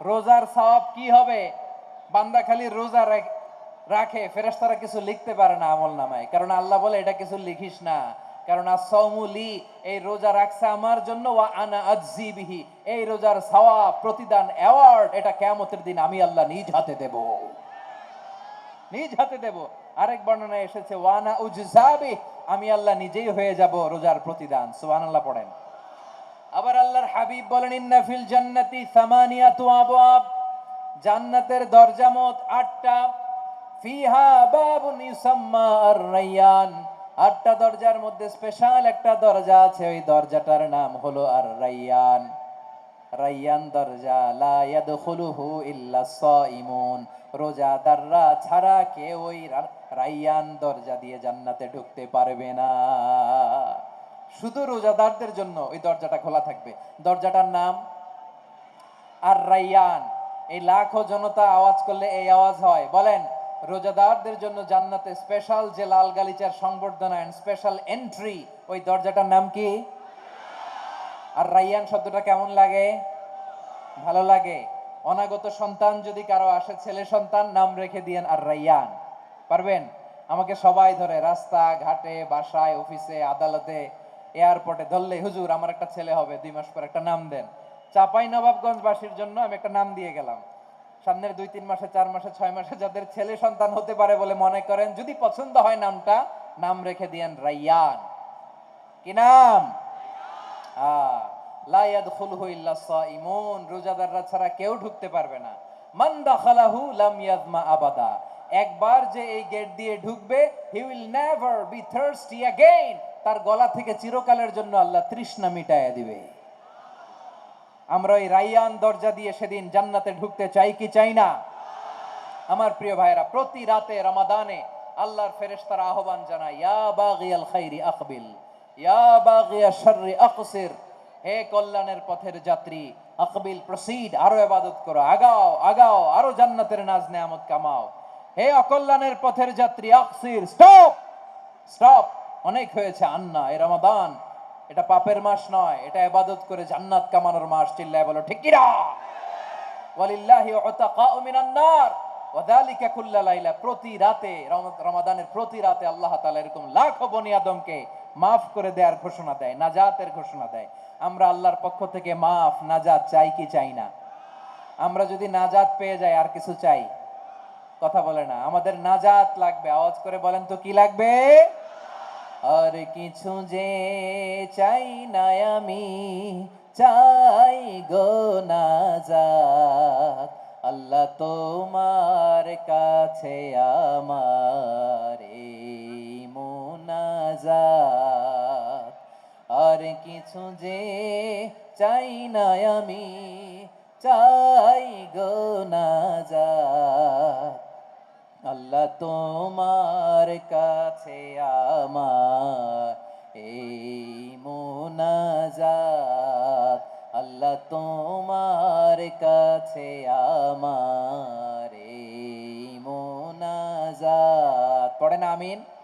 রোজার সওয়াব কি হবে? বান্দা খালি রোজা রাখ- ফেরেশতারা কিছু লিখতে পারে না আমল নামায়। কারণ আল্লাহ বলে, এটা কিছু লিখিস না। কারণ আসৌমুলি এই রোজা রাখছে আমার জন্য, ওয়া আনা আজজি বিহি। এই রোজার সওয়াব, প্রতিদান অ্যাওয়ার্ড এটা কেয়ামতের দিন আমি আল্লাহ নিজ হাতে দেব। নিজ হাতে দেব। আরেক বর্ণনায় এসেছে ওয়ানা উজজাবি আমি আল্লাহ নিজেই হয়ে যাব রোজার প্রতিদান। সুবহানাল্লাহ পড়েন। আবার আল্লাহর হাবিব বলেন, ইন্না ফিল জান্নাতি সামানিয়াতু আবওয়াব। জান্নাতের দরজা মোট আটটা। ফিহা বাবুন ইউসাম্মা আর রাইয়ান আটটা দরজার মধ্যে স্পেশাল একটা দরজা আছে, ওই দরজাটার নাম হলো আর রাইয়ান রাইয়ান দরজা, লা ইয়াদখুলুহু ইল্লা সাইমুন রোজাদাররা ছাড়া কেউ ওই রাইয়ান দরজা দিয়ে জান্নাতে ঢুকতে পারবে না। শুধু রোজাদারদের জন্য ওই দরজাটা খোলা থাকবে। দরজাটার নাম আর রাইয়ান এই লাখো জনতা আওয়াজ করলে এই আওয়াজ হয়। বলেন, রোজাদারদের জন্য জান্নাতে স্পেশাল যে লাল গালিচার সংবর্ধনা এন্ড স্পেশাল এন্ট্রি ওই দরজাটার নাম কি? আর রাইয়ান শব্দটা কেমন লাগে? ভালো লাগে। অনাগত সন্তান যদি কারও আসে, ছেলে সন্তান, নাম রেখে দিয়েন আর রাইয়ান পারবেন? আমাকে সবাই ধরে রাস্তা ঘাটে বাসায়, অফিসে, আদালতে এয়ারপোর্টে ধরলে হুজুর আমার একটা ছেলে হবে, দুই মাস পর একটা নাম দেন। চাপাই নবাবগঞ্জবাসীর জন্য আমি একটা নাম দিয়ে গেলাম। সামনের দুই, তিন মাসে, চার মাসে, ছয় মাসে যাদের ছেলে সন্তান হতে পারে বলে মনে করেন, যদি পছন্দ হয় নামটা, নাম রেখে দিয়েন রাইয়ান। কি নাম? রোজাদাররা ছাড়া কেউ ঢুকতে পারবে না। আবাদা। একবার যে এই গেট দিয়ে ঢুকবে he will never be thirsty again তার গলা থেকে চিরকালের জন্য আল্লাহ তৃষ্ণা মিটায়া দিবে। আমরা ওই রাইয়ান দরজা দিয়ে সেদিন জান্নাতে ঢুকতে চাই কি চাই না? আমার প্রিয় ভাইরা প্রতি রাতে রমাদানে আল্লাহর ফেরেশতারা আহ্বান জানায়, ইয়া বাগিয়াল খাইরি আকবিল, ইয়া বাগিয়া শাররি আকসির, হে কল্যাণের পথের যাত্রী, আকবিল, প্রসিড, আরও ইবাদত করো, আগাও আগাও, আরও জান্নাতের নাজ নেয়ামত কামাও। হে অকল্যাণের পথের যাত্রী, আকসির, স্টপ স্টপ। অনেক হয়েছে আন্না, এ রমাদান। এটা পাপের মাস নয়, এটা ইবাদত করে জান্নাত কামানোর মাস, চিল্লায় বলো, ঠিক প্রতি রাতে রমাদানের প্রতি রাতে আল্লাহ এরকম বনি আদমকে মাফ করে দেওয়ার ঘোষণা দেয়, নাজাতের ঘোষণা দেয়। আমরা আল্লাহর পক্ষ থেকে মাফ, নাজাত চাই কি চাই না? আমরা যদি নাজাত পেয়ে যাই, আর কিছু চাই? কথা বলে না। আমাদের নাজাত লাগবে। আওয়াজ করে বলেন তো কি লাগবে? আর কিছু যে চাই না আমি, চাই গো নাজাত আল্লাহ তোমার কাছে আমার মোনাজাত। আর কিছু যে চাই না আমি, চাই গো নাজাত আল্লাহ তোমার কাছে আমার এই মোনাজাত। আল্লাহ তোমার কাছে আমার এই মোনাজাত। পড়েন আমিন।